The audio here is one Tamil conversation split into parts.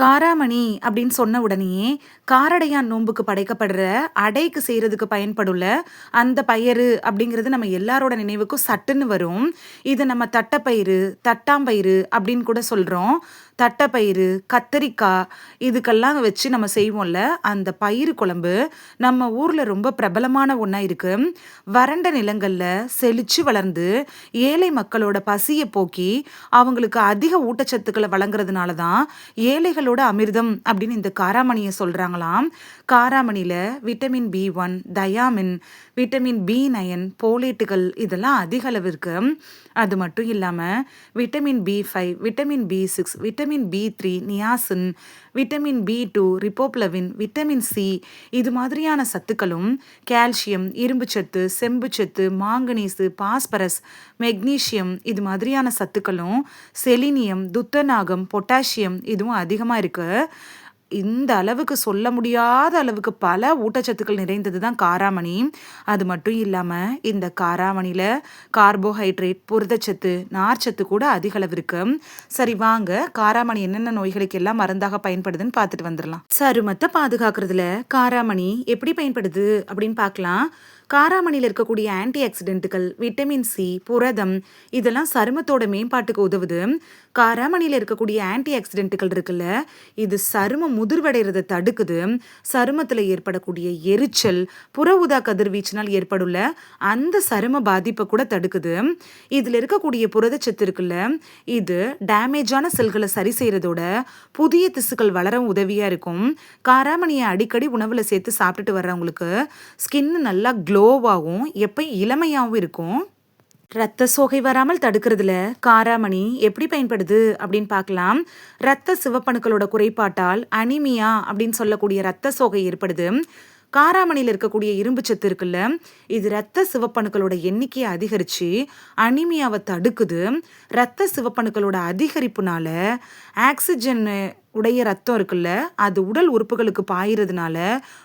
காராமணி அப்படின்னு சொன்ன உடனேயே காரடையான் நோன்புக்கு படைக்கப்படுற அடைக்கு செய்கிறதுக்கு பயன்படுள்ள அந்த பயிறு அப்படிங்கிறது நம்ம எல்லாரோட நினைவுக்கும் சட்டுன்னு வரும். இது நம்ம தட்டப்பயிறு தட்டாம்பயிறு அப்படின்னு கூட சொல்கிறோம் தட்டைப்பயிறு கத்தரிக்காய் இதுக்கெல்லாம் வச்சு நம்ம செய்வோம்ல அந்த பயிறு குழம்பு நம்ம ஊரில் ரொம்ப பிரபலமான ஒன்றா இருக்குது வறண்ட நிலங்களில் செழிச்சு வளர்ந்து ஏழை மக்களோட பசியை போக்கி அவங்களுக்கு அதிக ஊட்டச்சத்துக்களை வழங்குறதுனால தான் ஏழைகளோட அமிர்தம் அப்படின்னு இந்த காராமணியை சொல்கிறாங்களாம் காராமணியில் vitamin B one thiamine vitamin B nine போலேட்டுகள் இதெல்லாம் அதிக அளவு இருக்குது அது மட்டும் இல்லாமல் vitamin B five vitamin B six vitamin B three niacin vitamin B two riboflavin vitamin C இது மாதிரியான சத்துக்களும் கால்சியம் இரும்புச்சத்து செம்புச்சத்து மாங்கனீஸு பாஸ்பரஸ் மெக்னீஷியம் இது மாதிரியான சத்துக்களும் செலினியம் துத்தநாகம் பொட்டாசியம் இதுவும் அதிகமாக இருக்குது இந்த அளவுக்கு சொல்ல முடியாத அளவுக்கு பல ஊட்டச்சத்துக்கள் நிறைந்தது தான் காராமணி. அது மட்டும் இல்லாமல் இந்த காராமணியில் கார்போஹைட்ரேட் புரதச்சத்து நார்ச்சத்து கூட அதிக அளவு இருக்கு. சரி வாங்க. காராமணி என்னென்ன நோய்களுக்கு எல்லாம் மருந்தாக பயன்படுதுன்னு பார்த்துட்டு வந்துடலாம். சருமத்தை பாதுகாக்கிறதுல காராமணி எப்படி பயன்படுது அப்படின்னு பார்க்கலாம். காராமணியில் இருக்கக்கூடிய ஆன்டி ஆக்சிடென்ட்டுகள் விட்டமின் சி புரதம் இதெல்லாம் சருமத்தோட மேம்பாட்டுக்கு உதவுது. காராமணியில் இருக்கக்கூடிய ஆன்டி ஆக்சிடென்ட்டுகள் இருக்குல்ல இது சருமம் முதிர்வடைகிறத தடுக்குது. சருமத்தில் ஏற்படக்கூடிய எரிச்சல் புற ஊதா கதிர்வீச்சினால் ஏற்படுள்ள அந்த சரும பாதிப்பை கூட தடுக்குது. இதில் இருக்கக்கூடிய புரதச்சத்து இருக்குல்ல இது டேமேஜான செல்களை சரி செய்கிறதோட புதிய திசுக்கள் வளரவும் உதவியாக இருக்கும். காராமணியை அடிக்கடி உணவில் சேர்த்து சாப்பிட்டுட்டு வர்றவங்களுக்கு ஸ்கின் நல்லா க்ளோ லோவாகவும் எப்பயும் இளமையாகவும் இருக்கும்? ரத்த சோகை வராமல் தடுக்கிறதுல காராமணி எப்படி பயன்படுது அப்படின்னு பார்க்கலாம். ரத்த சிவப்பணுக்களோட குறைபாட்டால் அனிமியா அப்படின்னு சொல்லக்கூடிய ரத்த சோகை ஏற்படுது. காராமணியில் இருக்கக்கூடிய இரும்பு சத்து இருக்குல்ல இது ரத்த சிவப்பணுக்களோட எண்ணிக்கையை அதிகரித்து அனிமியாவை தடுக்குது. ரத்த சிவப்பணுக்களோட அதிகரிப்புனால ஆக்சிஜன் உடைய ரத்தம் இருக்குல்ல அது உடல் உறுப்புகளுக்கு பாயிறதுனால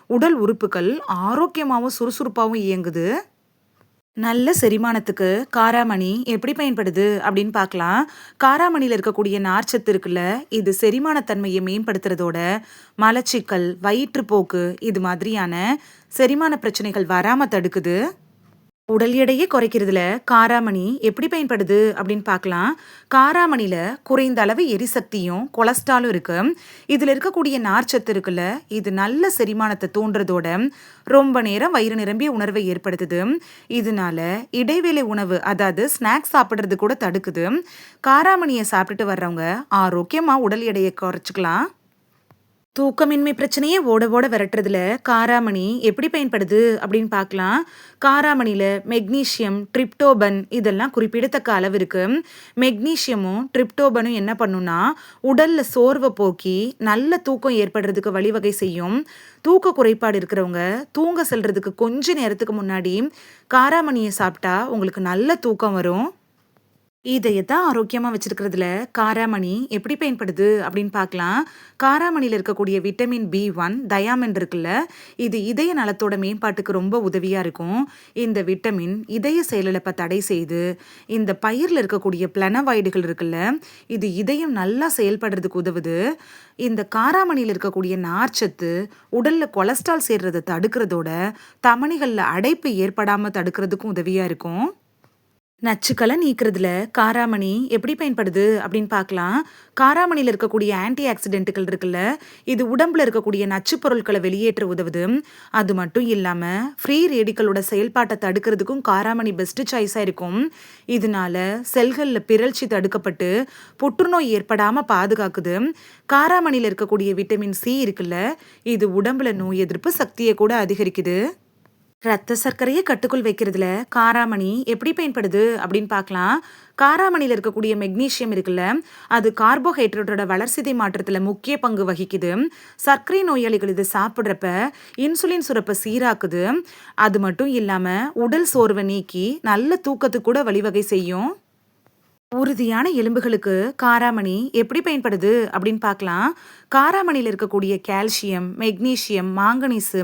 உடல் உறுப்புகள் ஆரோக்கியமாகவும் சுறுசுறுப்பாகவும் இயங்குது. நல்ல செரிமானத்துக்கு காராமணி எப்படி பயன்படுது அப்படின்னு பார்க்கலாம். காராமணியில் இருக்கக்கூடிய நார்ச்சத்து இருக்குல்ல இது செரிமானத்தன்மையை மேம்படுத்துறதோட மலச்சிக்கல் வயிற்றுப்போக்கு இது மாதிரியான செரிமான பிரச்சனைகள் வராமல் தடுக்குது. உடல் எடையை குறைக்கிறதுல காராமணி எப்படி பயன்படுது அப்படின்னு பார்க்கலாம். காராமணியில் குறைந்த அளவு எரிசக்தியும் கொலஸ்ட்ராலும் இருக்கு. இதில் இருக்கக்கூடிய நார்ச்சத்து இருக்குல்ல இது நல்ல செரிமானத்தை தூண்டுறதோட ரொம்ப நேரம் வயிறு நிரம்பிய உணர்வை ஏற்படுத்துது. இதனால இடைவேளை உணவு அதாவது ஸ்நாக்ஸ் சாப்பிட்றது கூட தடுக்குது. காராமணியை சாப்பிட்டுட்டு வர்றவங்க ஆரோக்கியமாக உடல் எடையை குறைச்சிக்கலாம். தூக்கமின்மை பிரச்சனையே ஓட ஓட விரட்டுறதுல காராமணி எப்படி பயன்படுது அப்படின்னு பார்க்கலாம். காராமணியில் மெக்னீஷியம் ட்ரிப்டோபன் இதெல்லாம் குறிப்பிடத்தக்க அளவு இருக்கு. மெக்னீஷியமும் ட்ரிப்டோபனும் என்ன பண்ணுன்னா உடலில் சோர்வை போக்கி நல்ல தூக்கம் ஏற்படுறதுக்கு வழிவகை செய்யும். தூக்க குறைபாடு இருக்கிறவங்க தூங்க செல்றதுக்கு கொஞ்ச நேரத்துக்கு முன்னாடி காராமணியை சாப்பிட்டா உங்களுக்கு நல்ல தூக்கம் வரும். இதயத்தை ஆரோக்கியமாக வச்சிருக்கிறதுல காராமணி எப்படி பயன்படுது அப்படின்னு பார்க்கலாம். காராமணியில் இருக்கக்கூடிய விட்டமின் பி ஒன் தயாமின் இருக்குல்ல இது இதய நலத்தோட மேம்பாட்டுக்கு ரொம்ப உதவியாக இருக்கும். இந்த விட்டமின் இதய செயலிழப்பை தடை செய்து இந்த பயிரில் இருக்கக்கூடிய பிளனவாய்டுகள் இருக்குல்ல இது இதயம் நல்லா செயல்படுறதுக்கு உதவுது. இந்த காராமணியில் இருக்கக்கூடிய நார்ச்சத்து உடலில் கொலஸ்ட்ரால் சேர்றதை தடுக்கிறதோட தமணிகளில் அடைப்பு ஏற்படாமல் தடுக்கிறதுக்கும் உதவியாக இருக்கும். நச்சுக்களை நீக்கிறதுல காராமணி எப்படி பயன்படுது அப்படின்னு பார்க்கலாம். காராமணியில் இருக்கக்கூடிய ஆன்டி ஆக்சிடென்ட்டுகள் இருக்குல்ல இது உடம்புல இருக்கக்கூடிய நச்சு பொருட்களை வெளியேற்ற உதவுது. அது மட்டும் இல்லாமல் ஃப்ரீ ரேடிக்கலோட செயல்பாட்டை தடுக்கிறதுக்கும் காராமணி பெஸ்ட் சாய்ஸாக இருக்கும். இதனால செல்களில் பிறழ்ச்சி தடுக்கப்பட்டு புற்றுநோய் ஏற்படாமல் பாதுகாக்குது. காராமணியில் இருக்கக்கூடிய விட்டமின் சி இருக்குல்ல இது உடம்புல நோய் எதிர்ப்பு சக்தியை கூட அதிகரிக்குது. ரத்த சர்க்கரையை கட்டுக்குள் வைக்கிறதுல காராமணி எப்படி பயன்படுது அப்படின்னு பார்க்கலாம். காராமணியில் இருக்கக்கூடிய மெக்னீஷியம் இருக்குல்ல அது கார்போஹைட்ரேட்டோட வளர்சிதை மாற்றத்தில் முக்கிய பங்கு வகிக்குது. சர்க்கரை நோயாளிகள் இது சாப்பிட்றப்ப இன்சுலின் சுரப்பை சீராக்குது. அது மட்டும் இல்லாமல் உடல் சோர்வை நீக்கி நல்ல தூக்கத்துக்கு கூட வழிவகை செய்யும். உறுதியான எலும்புகளுக்கு காராமணி எப்படி பயன்படுது அப்படின்னு பார்க்கலாம். காராமணியில் இருக்கக்கூடிய கால்சியம் மெக்னீஷியம் மாங்கனீசு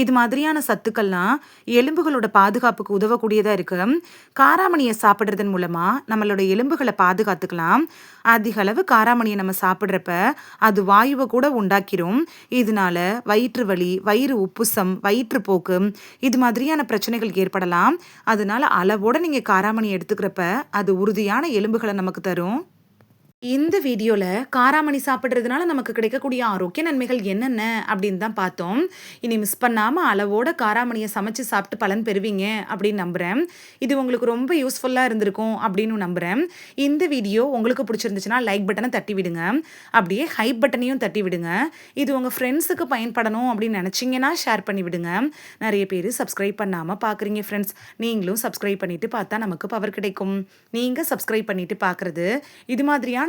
இது மாதிரியான சத்துக்கள்லாம் எலும்புகளோட பாதுகாப்புக்கு உதவக்கூடியதாக இருக்கு. காராமணியை சாப்பிட்றதன் மூலமாக நம்மளோட எலும்புகளை பாதுகாத்துக்கலாம். அதிக அளவு காராமணியை நம்ம சாப்பிட்றப்ப அது வாயுவை கூட உண்டாக்கிரும். இதனால வயிற்று வலி வயிறு உப்புசம் வயிற்றுப்போக்கு இது மாதிரியான பிரச்சனைகள் ஏற்படலாம். அதனால அளவோட நீங்கள் காராமணி எடுத்துக்கிறப்ப அது உறுதியான எலும்புகளை நமக்கு தரும். இந்த வீடியோவில் காராமணி சாப்பிட்றதுனால நமக்கு கிடைக்கக்கூடிய ஆரோக்கிய நன்மைகள் என்னென்ன அப்படின்னு தான் பார்த்தோம். இனி மிஸ் பண்ணாமல் அளவோட காராமணியை சமைச்சு சாப்பிட்டு பலன் பெறுவீங்க அப்படின்னு நம்புகிறேன் இது உங்களுக்கு ரொம்ப யூஸ்ஃபுல்லாக இருந்திருக்கும் அப்படின்னு நம்புகிறேன் இந்த வீடியோ உங்களுக்கு பிடிச்சிருந்துச்சுன்னா லைக் பட்டனை தட்டி விடுங்க. அப்படியே ஹைப் பட்டனையும் தட்டி விடுங்க. இது உங்கள் ஃப்ரெண்ட்ஸுக்கு பயன்படணும் அப்படின்னு நினச்சிங்கன்னா ஷேர் பண்ணி விடுங்க. நிறைய பேர் சப்ஸ்கிரைப் பண்ணாமல் பார்க்குறீங்க ஃப்ரெண்ட்ஸ் நீங்களும் சப்ஸ்கிரைப் பண்ணிவிட்டு பார்த்தா நமக்கு பவர் கிடைக்கும். நீங்கள் சப்ஸ்கிரைப் பண்ணிவிட்டு பார்க்குறது இது மாதிரியான